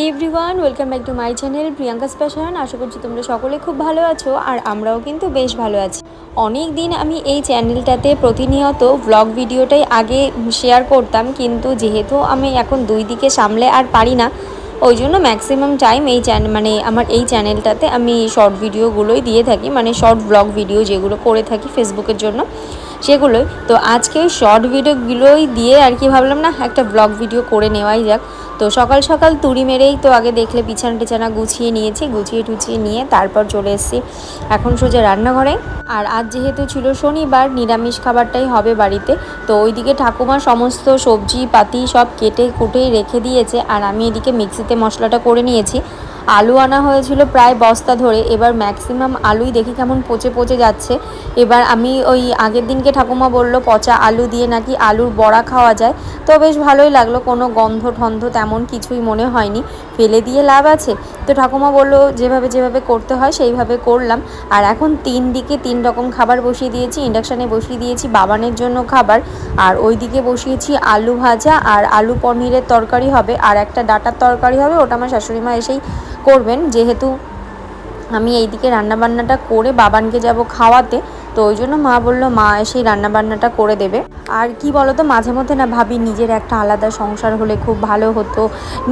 Everyone welcome back to my channel Priyanka special আশা করছি তোমরা সকলে খুব ভালো আছো আর আমরাও কিন্তু বেশ ভালো আছি। অনেক দিন আমি এই চ্যানেলটাতে প্রতিনিয়ত ব্লগ ভিডিওটাই আগে শেয়ার করতাম, কিন্তু যেহেতু আমি এখন দুই দিকে সামলে আর পারি না, ওই জন্য ম্যাক্সিমাম টাইম এই চ্যানেল মানে আমার এই চ্যানেলটাতে আমি শর্ট ভিডিওগুলোই দিয়ে থাকি মানে শর্ট ব্লগ ভিডিও যেগুলো করে থাকি ফেসবুকের জন্য, সেগুলোই। তো আজকে ওই শর্ট ভিডিওগুলোই দিয়ে আর কি ভাবলাম, না একটা ব্লগ ভিডিও করে নেওয়াই যাক। তো সকাল সকাল তুড়ি মেরেই তো আগে দেখলে বিছানা টিছানা গুছিয়ে নিয়েছি, গুছিয়ে টুছিয়ে নিয়ে তারপর চলে এসেছি এখন সোজা রান্নাঘরে। আর আজ যেহেতু ছিল শনিবার, নিরামিষ খাবারটাই হবে বাড়িতে। তো ওইদিকে ঠাকুমা সমস্ত সবজি পাতি সব কেটে কুটেই রেখে দিয়েছে আর আমি এদিকে মিক্সিতে মশলাটা করে নিয়েছি। আলু আনা হয়েছিল প্রায় বস্তা ধরে, এবার ম্যাক্সিমাম আলুই দেখি কেমন পচে পচে যাচ্ছে। এবার আমি ওই আগের দিনকে ঠাকুমা বলল পচা আলু দিয়ে নাকি আলুর বড়া খাওয়া যায়। তো বেশ ভালোই লাগল। কোনো গন্ধ ঠন্ধ তেমন কিছুই মনে হয়নি। ফেলে দিয়ে লাভ আছে। তো ঠাকুমা বলল, যেভাবে যেভাবে করতে হয়, সেইভাবে করলাম। আর এখন তিন দিকে তিন রকম খাবার বসিয়ে দিয়েছি। ইন্ডাকশানে বসিয়ে দিয়েছি বাবানের জন্য খাবার। আর ওই দিকে বসিয়েছি আলু ভাজা। আর আলু পনিরের তরকারি হবে। আর একটা ডাটার তরকারি হবে। ওটা আমার শাশুড়ি মা এসেই করবেন। যেহেতু আমি এইদিকে রান্নাবান্নাটা করে বাবানকে যাব খাওয়াতে তো ওই জন্য মা বলল, মা এসেই রান্নাবান্নাটা করে দেবে। আর কি বলো তো মাঝে মধ্যে না ভাবি নিজের একটা আলাদা সংসার হলে খুব ভালো হতো,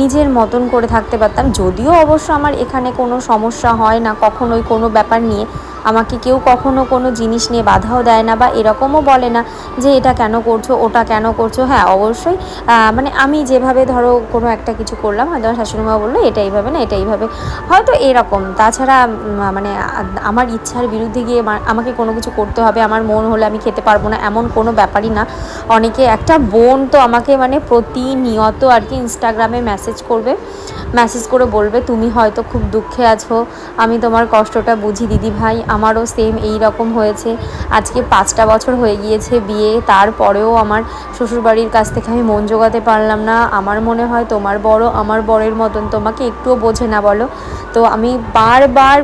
নিজের মতন করে থাকতে পারতাম। যদিও অবশ্য আমার এখানে কোনো সমস্যা হয় না কখনোই কোনো ব্যাপার নিয়ে। আমাকে কেউ কখনো কোনো জিনিস নিয়ে বাধাও দেয় না বা এরকমও বলে না যে এটা কেন করছ, ওটা কেন করছ। হ্যাঁ অবশ্যই মানে আমি যেভাবে ধরো কোনো একটা কিছু করলাম, হয়তো আমার শাশুড়িমা বলল, এটা এইভাবে না, এটা এইভাবে। হয়তো এরকম। তাছাড়া মানে আমার ইচ্ছার বিরুদ্ধে গিয়ে আমাকে কোনো কিছু করতে হবে, আমার মন হলে আমি খেতে পারব না, এমন কোনো ব্যাপারই না। অনেকে, একটা বোন তো আমাকে মানে প্রতিনিয়ত আর কি ইনস্টাগ্রামে মেসেজ করবে মেসেজ করে বলবে, তুমি হয়তো খুব দুঃখে আছো, আমি তোমার কষ্টটা বুঝি, দিদি ভাই আমারও সেম এই রকম হয়েছে। আজকে পাঁচটা বছর হয়ে গিয়েছে বিয়ে, তারপরেও আমার শ্বশুরবাড়ির কাছ থেকে আমি মন জোগাতে পারলাম না। আমার মনে হয় তোমার বড়, আমার বরের মতন। তোমাকে একটুও বোঝে না বলো। তো আমি বারবার,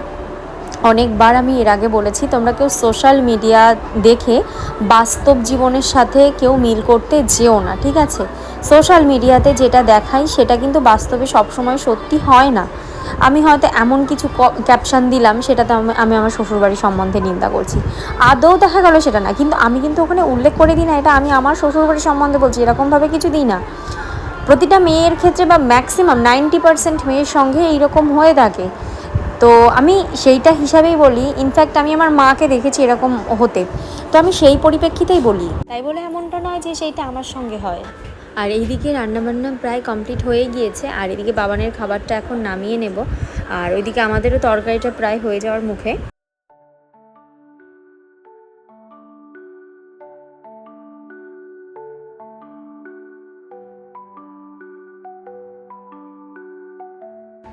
অনেকবার আমি এর আগে বলেছি, তোমরা কেউ সোশ্যাল মিডিয়া দেখে বাস্তব জীবনের সাথে কেউ মিল করতে যেও না, ঠিক আছে? সোশ্যাল মিডিয়াতে যেটা দেখাই, সেটা কিন্তু বাস্তবে সবসময় সত্যি হয় না। আমি হয়তো এমন কিছু ক্যাপশান দিলাম, সেটাতে আমি আমার শ্বশুরবাড়ির সম্বন্ধে নিন্দা করছি। আদৌ দেখা গেলো সেটা না, কিন্তু আমি কিন্তু ওখানে উল্লেখ করে দিই না, এটা আমি আমার শ্বশুরবাড়ির সম্বন্ধে বলছি, এরকমভাবে কিছু দিই না। প্রতিটা মেয়ের ক্ষেত্রে বা ম্যাক্সিমাম নাইনটি পার্সেন্ট মেয়ের সঙ্গে এইরকম হয়ে থাকে। তো আমি সেইটা হিসাবেই বলি ইনফ্যাক্ট আমি আমার মাকে দেখেছি এরকম হতে। তো আমি সেই পরিপ্রেক্ষিতেই বলি। তাই বলে এমনটা নয় যে সেইটা আমার সঙ্গে হয়। আর এইদিকে রান্নাবান্না প্রায় কমপ্লিট হয়ে গিয়েছে। আর এদিকে বাবানের খাবারটা এখন নামিয়ে নেব। আর ওইদিকে আমাদেরও তরকারিটা প্রায় হয়ে যাওয়ার মুখে।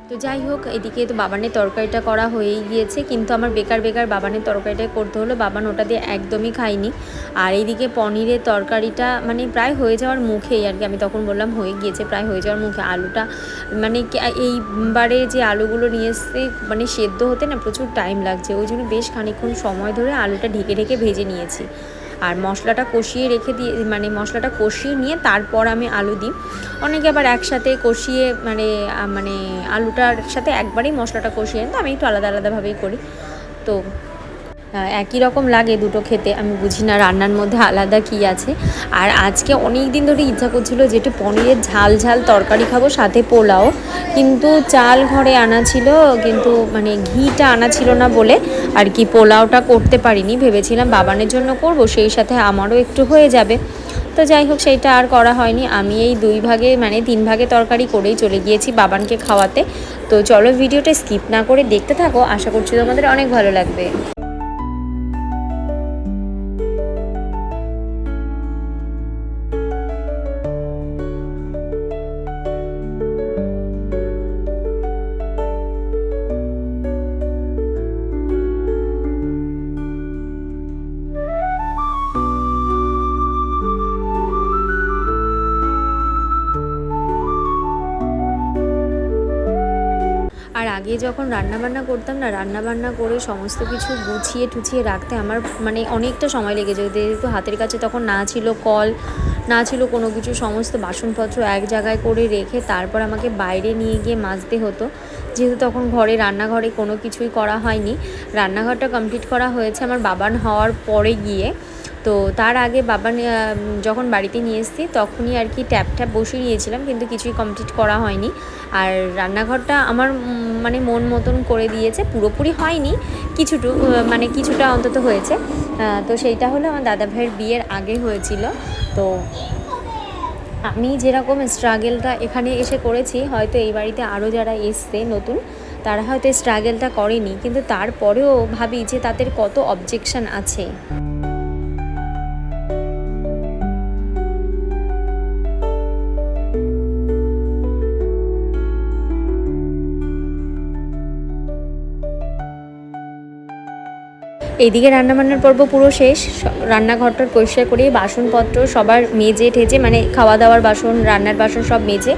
তো যাই হোক, এদিকে তো বাবানের তরকারিটা করা হয়েই গিয়েছে, কিন্তু আমার বেকার বেকার বাবানের তরকারিটাই করতে হলো। বাবান ওটা দিয়ে একদমই খাইনি আর এইদিকে পনিরের তরকারিটা মানে প্রায় হয়ে যাওয়ার মুখেই আর কি, আমি তখন বললাম হয়ে গিয়েছে, প্রায় হয়ে যাওয়ার মুখে। আলুটা মানে এইবারে যে আলুগুলো নিয়ে এসছে মানে সেদ্ধ হতে না প্রচুর টাইম লাগছে। ওই জন্য বেশ খানিক্ষণ সময় ধরে আলুটা ঢেকে ঢেকে ভেজে নিয়েছি। আর মশলাটা কষিয়ে রেখে দিয়ে মানে মশলাটা কষিয়ে নিয়ে তারপর আমি আলু দিই। অনেকে আবার একসাথে কষিয়ে মানে মানে আলুটার সাথে একবারেই মশলাটা কষিয়ে তো আমি একটু আলাদা আলাদাভাবেই করি। তো একই রকম লাগে দুটো খেতে, আমি বুঝি না রান্নার মধ্যে আলাদা কি আছে। আর আজকে অনেক দিন ধরে ইচ্ছা করছিল যে একটু পনিরের ঝাল ঝাল তরকারি খাব, সাথে পোলাও। কিন্তু চাল ঘরে আনা ছিল, কিন্তু মানে ঘিটা আনা ছিল না বলে আর কি পোলাওটা করতে পারিনি। ভেবেছিলাম বাবানের জন্য করব, সেই সাথে আমারও একটু হয়ে যাবে। তো যাই হোক, সেইটা আর করা হয়নি। আমি এই দুই ভাগে মানে তিন ভাগে তরকারি করেই চলে গিয়েছি বাবানকে খাওয়াতে। তো চলো ভিডিওটা স্কিপ না করে দেখতে থাকো। আশা করছি তোমাদের অনেক ভালো লাগবে। আগে যখন রান্নাবান্না করতাম না, রান্নাবান্না করে সমস্ত কিছু গুছিয়ে টুছিয়ে রাখতে আমার মানে অনেকটা সময় লেগে যেত। যেহেতু হাতের কাছে তখন না ছিল কল, না ছিল কোনো কিছু, সমস্ত বাসনপত্র এক জায়গায় করে রেখে তারপর আমাকে বাইরে নিয়ে গিয়ে মাজতে হতো। যেহেতু তখন ঘরে, রান্নাঘরে কোনো কিছুই করা হয়নি। রান্নাঘরটা কমপ্লিট করা হয়েছে আমার বাবান হওয়ার পরে গিয়ে। তো তার আগে বাবা যখন বাড়িতে নিয়ে এসেছি, তখনই আর কি ট্যাপ ট্যাপ বসিয়ে নিয়েছিলাম, কিন্তু কিছুই কমপ্লিট করা হয়নি। আর রান্নাঘরটা আমার মানে মন মতন করে দিয়েছে, পুরোপুরি হয়নি, কিছুটু মানে কিছুটা অন্তত হয়েছে। তো সেইটা হলো আমার দাদা ভাইয়ের বিয়ের আগে হয়েছিল। তো আমি যেরকম স্ট্রাগেলটা এখানে এসে করেছি, হয়তো এই বাড়িতে আরও যারা এসছে নতুন, তারা হয়তো স্ট্রাগেলটা করেনি, কিন্তু তারপরেও ভাবি যে তাদের কত অবজেকশন আছে। এইদিকে রান্নাবান্নার পর্ব পুরো শেষ। রান্নাঘরটার পরিষ্কার করে বাসনপত্র সবার মেজে ঠেজে মানে খাওয়া দাওয়ার বাসন, রান্নার বাসন সব মেজে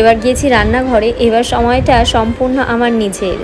এবার গিয়েছি রান্নাঘরে। এবার সময়টা সম্পূর্ণ আমার নিজের।